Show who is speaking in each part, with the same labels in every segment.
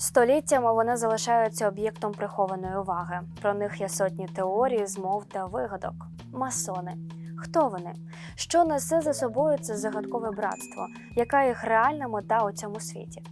Speaker 1: Століттями вони залишаються об'єктом прихованої уваги. Про них є сотні теорій, змов та вигадок. Масони. Хто вони? Що несе за собою це загадкове братство? Яка їх реальна мета у цьому світі?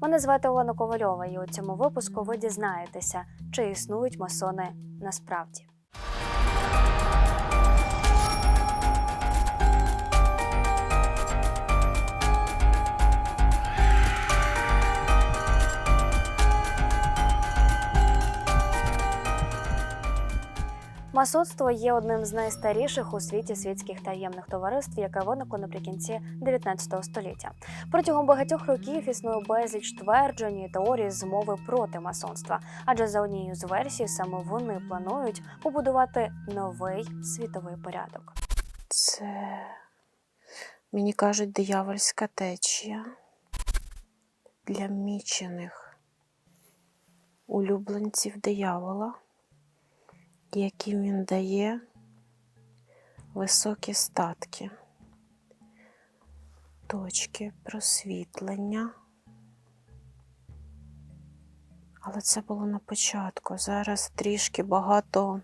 Speaker 1: Мене звати Олена Ковальова, і у цьому випуску ви дізнаєтеся, чи існують масони насправді. Масонство є одним з найстаріших у світі світських таємних товариств, яке виникло наприкінці 19 століття. Протягом багатьох років існує безліч тверджень і теорій змови проти масонства, адже за однією з версій саме вони планують побудувати новий світовий порядок.
Speaker 2: Це, мені кажуть, диявольська течія для мічених улюбленців диявола, яким він дає високі статки, точки просвітлення. Але це було на початку. Зараз трішки багато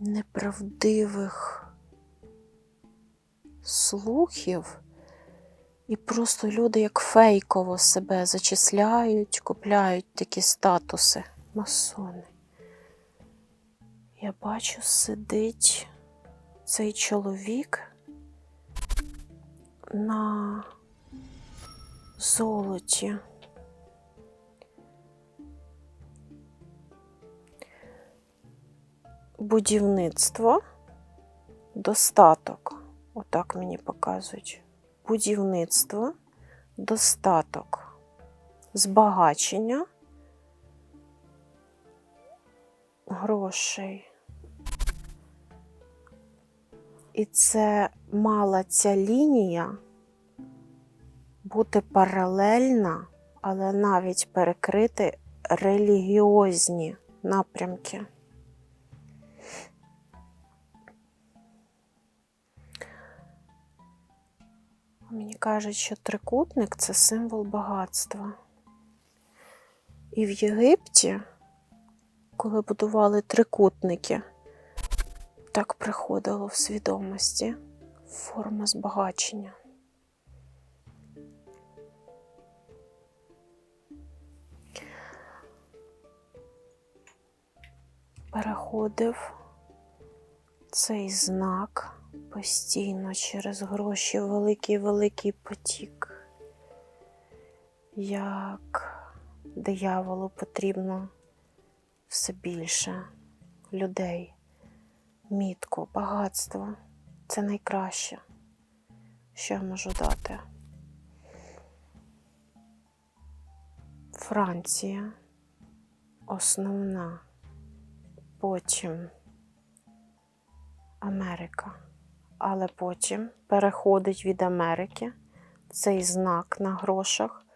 Speaker 2: неправдивих слухів, і просто люди як фейково себе зачисляють, купляють такі статуси. Масони. Я бачу, сидить цей чоловік на золоті. Будівництво, достаток. Отак мені показують. Будівництво, достаток, збагачення, грошей. І це мала ця лінія бути паралельна, але навіть перекрити релігіозні напрямки. Мені кажуть, що трикутник це символ багатства. І в Єгипті, коли будували трикутники, так приходило в свідомості форма збагачення. Переходив цей знак постійно через гроші великий великий потік. Як дияволу потрібно все більше людей, мітку, багатство це найкраще, що я можу дати. Франція основна, потім Америка але потім переходить від Америки цей знак на грошах.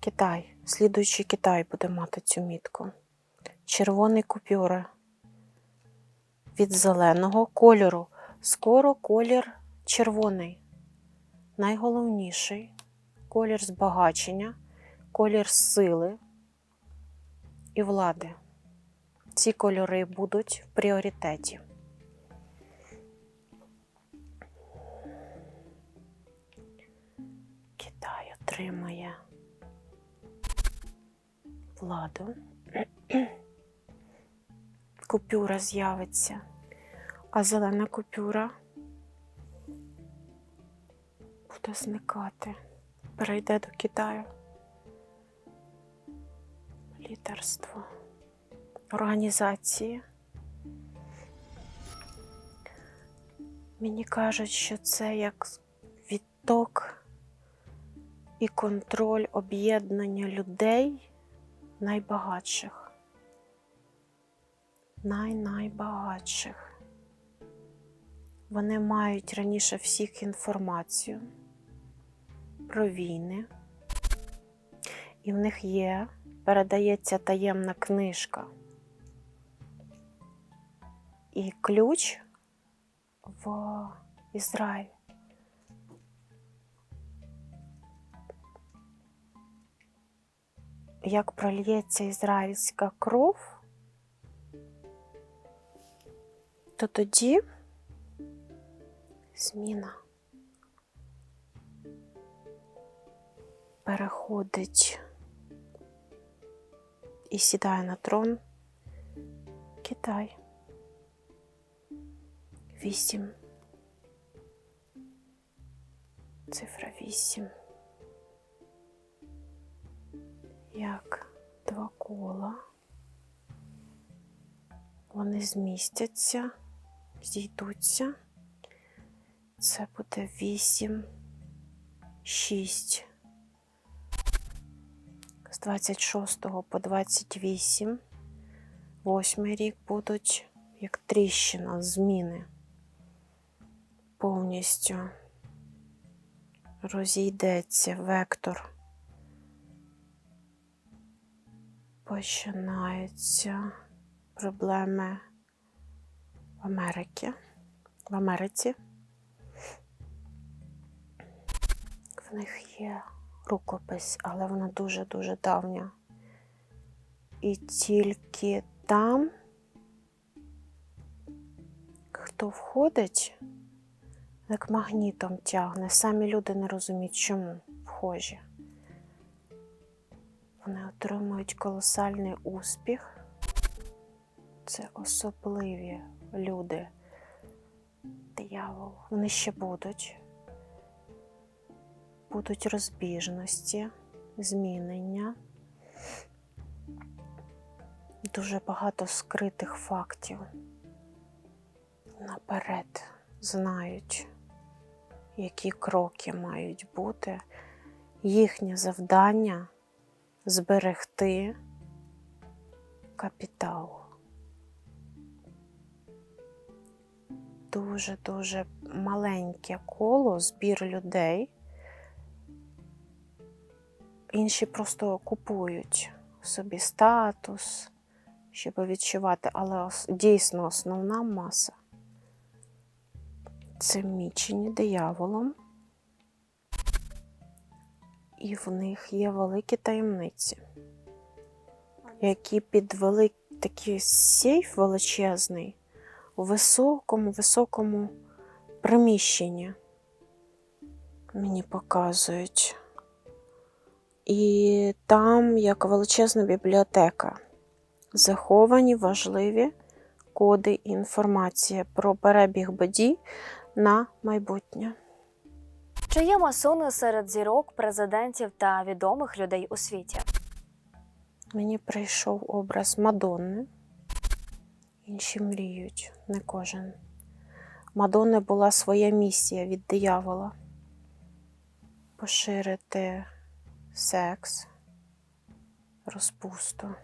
Speaker 2: Китай, слідуючий Китай буде мати цю мітку. Червоний купюри від зеленого кольору. Скоро колір червоний. Найголовніший колір збагачення, колір сили і влади. Ці кольори будуть в пріоритеті. Китай отримає владу. Купюра з'явиться, а зелена купюра буде зникати, перейде до Китаю. Лідерство, організації. Мені кажуть, що це як відток і контроль об'єднання людей найбагатших. Най-найбагатших. Вони мають раніше всіх інформацію про війни, і в них є, передається таємна книжка і ключ в Ізраїль. як прольється ізраїльська кров, то тоді зміна переходить і сідає на трон Китай. Вісім. Цифра вісім. Як два кола. Вони змістяться, зійдуться. Це буде вісім, шість. З 26 по 28. Восьмий рік будуть як тріщина, зміни. Повністю розійдеться вектор. Починаються проблеми в Америці. В Америці. В них є рукопис, але вона дуже-дуже давня. І тільки там, хто входить, як магнітом тягне, самі люди не розуміють, чому вхожі. Вони отримують колосальний успіх. Це особливі люди. Диявол. Вони ще будуть. Будуть розбіжності, змінення. Дуже багато скритих фактів. Наперед знають, які кроки мають бути. Їхнє завдання зберегти капітал. Дуже-дуже маленьке коло збір людей. Інші просто купують собі статус, щоб відчувати, але дійсно основна маса. Це мічені дияволом, і в них є великі таємниці, які підвели такий сейф величезний у високому, високому приміщенні. Мені показують. І там як величезна бібліотека. Заховані важливі коди і інформація про перебіг подій на майбутнє.
Speaker 1: Чи є масони серед зірок, президентів та відомих людей у світі?
Speaker 2: Мені прийшов образ Мадонни. Інші мріють, не кожен. Мадонни була своя місія від диявола поширити секс, розпусту.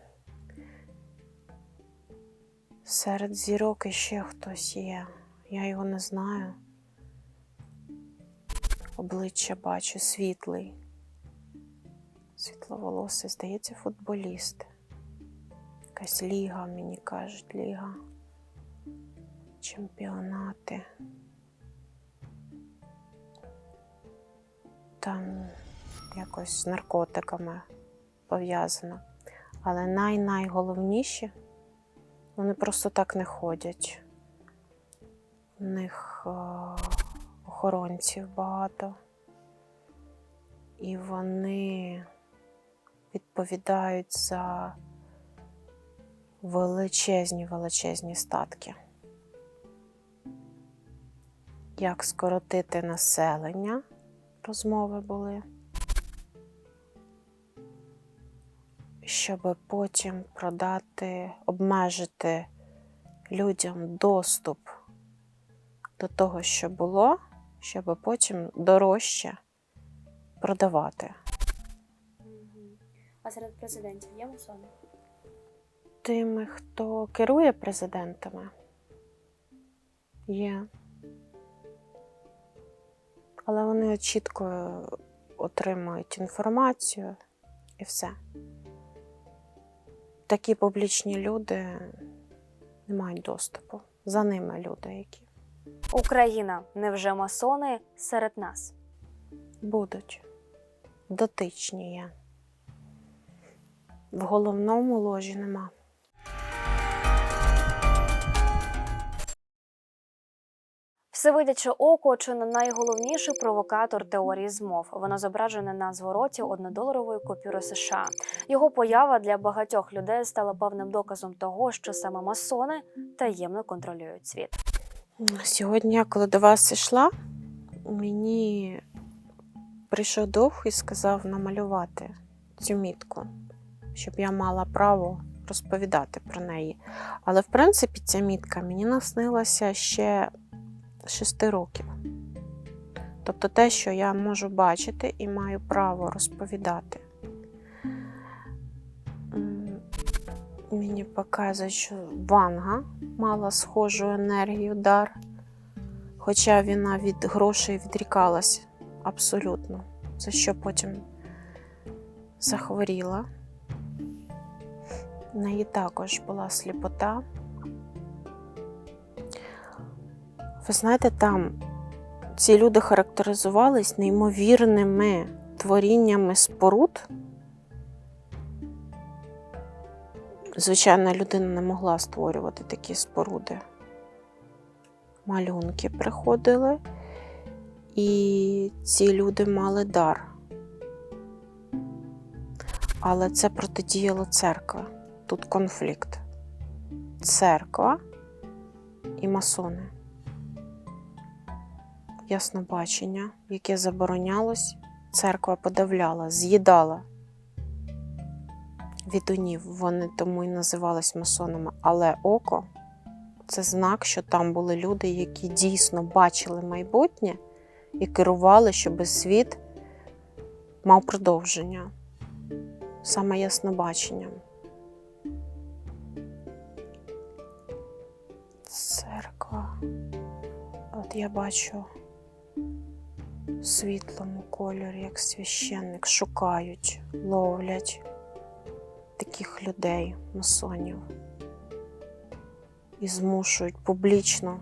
Speaker 2: Серед зірок іще хтось є. Я його не знаю. Обличчя бачу світлий. Світловолосий, здається, футболіст. Якась ліга, мені кажуть, ліга. Чемпіонати. Там якось з наркотиками пов'язано. Але най-найголовніше, вони просто так не ходять. У них е, охоронців багато. І вони відповідають за величезні величезні статки. Як скоротити населення? Розмови були. Щоб потім продати, обмежити людям доступ до того, що було, щоб потім дорожче продавати.
Speaker 1: А серед президентів є масони?
Speaker 2: Тими, хто керує президентами, є. Але вони чітко отримують інформацію і все. Такі публічні люди не мають доступу. За ними люди, які
Speaker 1: Україна невже масони серед нас?
Speaker 2: будуть дотичні є. В головному ложі нема.
Speaker 1: Всевидяче око чи не найголовніший провокатор теорії змов. Воно зображене на звороті однодоларової купюри США. Його поява для багатьох людей стала певним доказом того, що саме масони таємно контролюють світ.
Speaker 2: Сьогодні, коли до вас йшла, мені прийшов дух і сказав намалювати цю мітку, щоб я мала право розповідати про неї. Але в принципі ця мітка мені наснилася ще шести років. Тобто те, що я можу бачити і маю право розповідати. Мені показує, що Ванга мала схожу енергію дар, хоча вона від грошей відрікалась абсолютно, за що потім захворіла. В неї також була сліпота. Ви знаєте, там ці люди характеризувались неймовірними творіннями споруд. Звичайна людина не могла створювати такі споруди. Малюнки приходили, і ці люди мали дар. Але це протидіяло церква. Тут конфлікт. Церква і масони. Яснобачення, яке заборонялось, церква подавляла, з'їдала відунів. Вони тому і називались масонами. Але око це знак, що там були люди, які дійсно бачили майбутнє і керували, щоб світ мав продовження, саме яснобаченням. Церква. От я бачу світлому кольорі, як священник, шукають, ловлять таких людей, масонів, і змушують публічно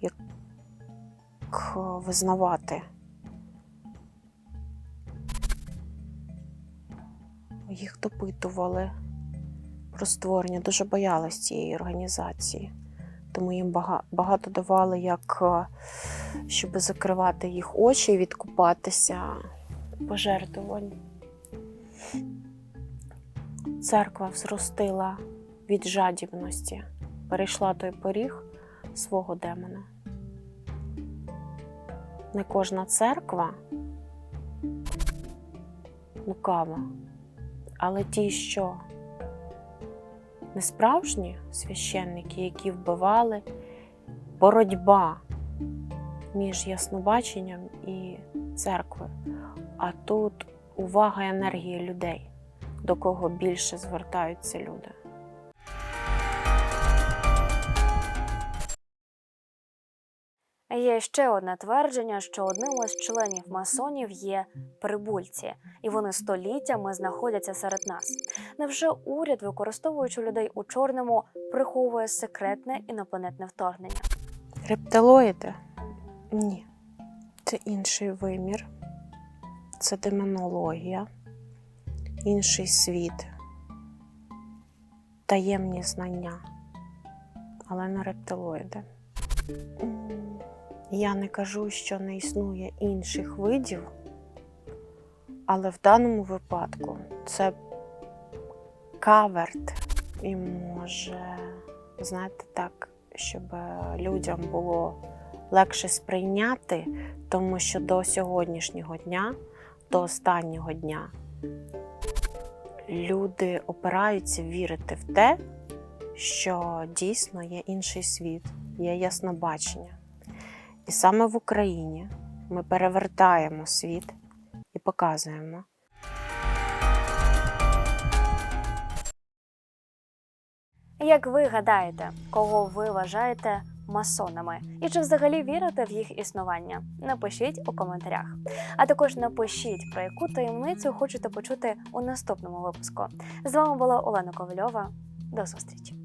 Speaker 2: як визнавати. Їх допитували про створення, дуже боялись цієї організації, тому їм бага- багато давали, як е, щоб закривати їх очі і відкупатися пожертвувань. Церква взростила від жадібності, перейшла той поріг свого демона. Не кожна церква лукава, але ті, що не справжні священники, які вбивали, боротьба між яснобаченням і церквою. А тут увага і енергія людей до кого більше звертаються люди.
Speaker 1: Є ще одне твердження, що одним із членів масонів є прибульці, і вони століттями знаходяться серед нас. Невже уряд, використовуючи людей у чорному, приховує секретне інопланетне вторгнення?
Speaker 2: Рептилоїди? Ні. Це інший вимір, це демонологія, інший світ, таємні знання, але не рептилоїди. Я не кажу, що не існує інших видів, але в даному випадку це каверт і може, знаєте, так, щоб е, людям було легше сприйняти, тому що до сьогоднішнього дня, до останнього дня, люди опираються вірити в те, що дійсно є інший світ, є яснобачення. І саме в Україні ми перевертаємо світ і показуємо,
Speaker 1: Як ви гадаєте, кого ви вважаєте масонами? І чи взагалі вірите в їх існування? Напишіть у коментарях. А також напишіть, про яку таємницю хочете почути у наступному випуску. З вами була Олена Ковальова. До зустрічі!